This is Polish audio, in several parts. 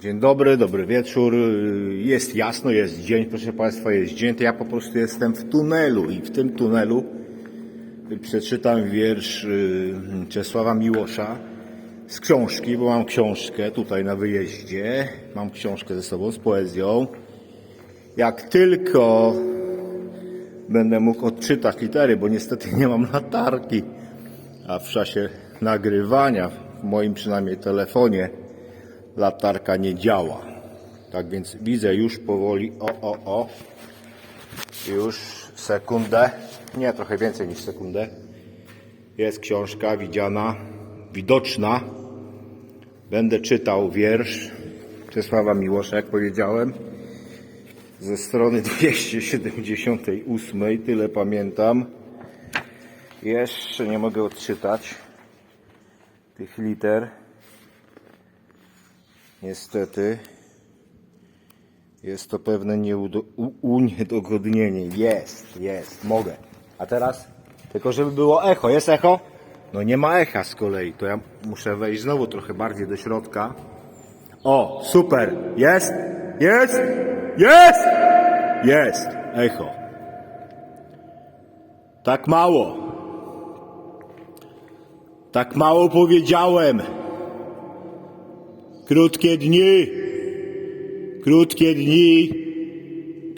Dzień dobry, dobry wieczór. Jest jasno, jest dzień, proszę Państwa, jest dzień. To ja po prostu jestem w tunelu i w tym tunelu przeczytam wiersz y, Czesława Miłosza z książki, bo mam książkę tutaj na wyjeździe. Mam książkę ze sobą z poezją. Jak tylko będę mógł odczytać litery, bo niestety nie mam latarki, a w czasie nagrywania, w moim przynajmniej telefonie, latarka nie działa. Tak więc widzę już powoli, o, o, o, już sekundę, nie, trochę więcej niż sekundę. Jest książka widziana, widoczna. Będę czytał wiersz Czesława Miłosza, jak powiedziałem, ze strony 278, tyle pamiętam. Jeszcze nie mogę odczytać tych liter. Niestety jest to pewne uniedogodnienie. Jest, jest, mogę. A teraz tylko żeby było echo. Jest echo? No nie ma echa z kolei. To ja muszę wejść znowu trochę bardziej do środka. O, super. Jest? Jest? Jest? Jest. Echo. Tak mało. Tak mało powiedziałem. Krótkie dni, krótkie dni,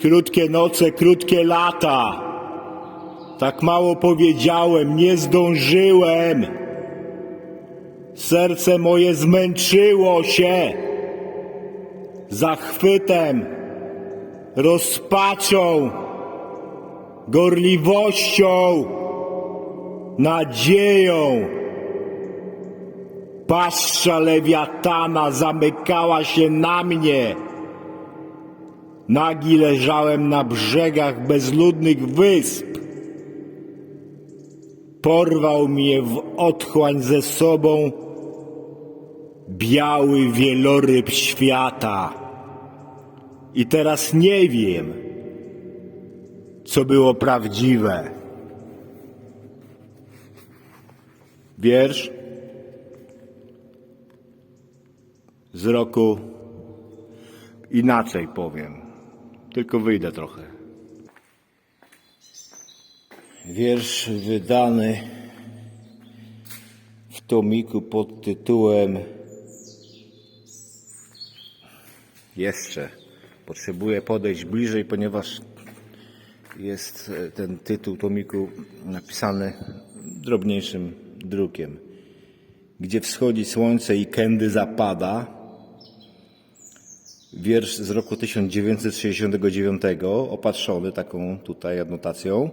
krótkie noce, krótkie lata. Tak mało powiedziałem, nie zdążyłem. Serce moje zmęczyło się zachwytem, rozpaczą, gorliwością, nadzieją. Paszcza lewiatana zamykała się na mnie. Nagi leżałem na brzegach bezludnych wysp. Porwał mnie w otchłań ze sobą biały wieloryb świata. I teraz nie wiem, co było prawdziwe. Wiersz z roku inaczej powiem. Tylko wyjdę trochę. Wiersz wydany w tomiku pod tytułem Jeszcze. Potrzebuję podejść bliżej, ponieważ jest e, ten tytuł tomiku napisany drobniejszym drukiem. Gdzie wschodzi słońce i kędy zapada, wiersz z roku 1969, opatrzony taką tutaj adnotacją.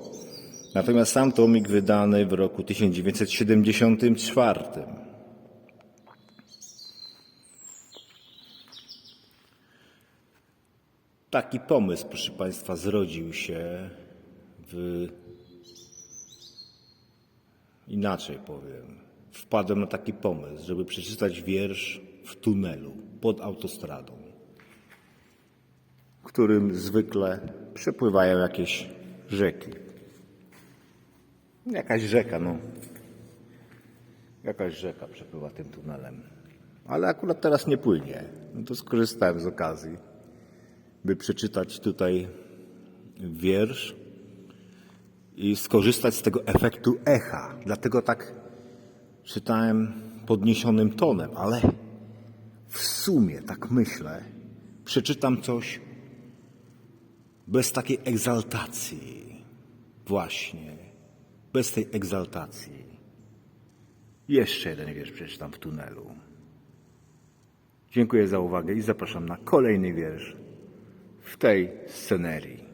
Natomiast sam tomik wydany w roku 1974. Taki pomysł, proszę Państwa, zrodził się w. Inaczej powiem. Wpadłem na taki pomysł, żeby przeczytać wiersz w tunelu pod autostradą którym zwykle przepływają jakieś rzeki. Jakaś rzeka, no. Jakaś rzeka przepływa tym tunelem. Ale akurat teraz nie płynie. No to skorzystałem z okazji, by przeczytać tutaj wiersz i skorzystać z tego efektu echa. Dlatego tak czytałem podniesionym tonem, ale w sumie, tak myślę, przeczytam coś bez takiej egzaltacji. Właśnie. Bez tej egzaltacji. Jeszcze jeden wiersz przeczytam w tunelu. Dziękuję za uwagę i zapraszam na kolejny wiersz w tej scenerii.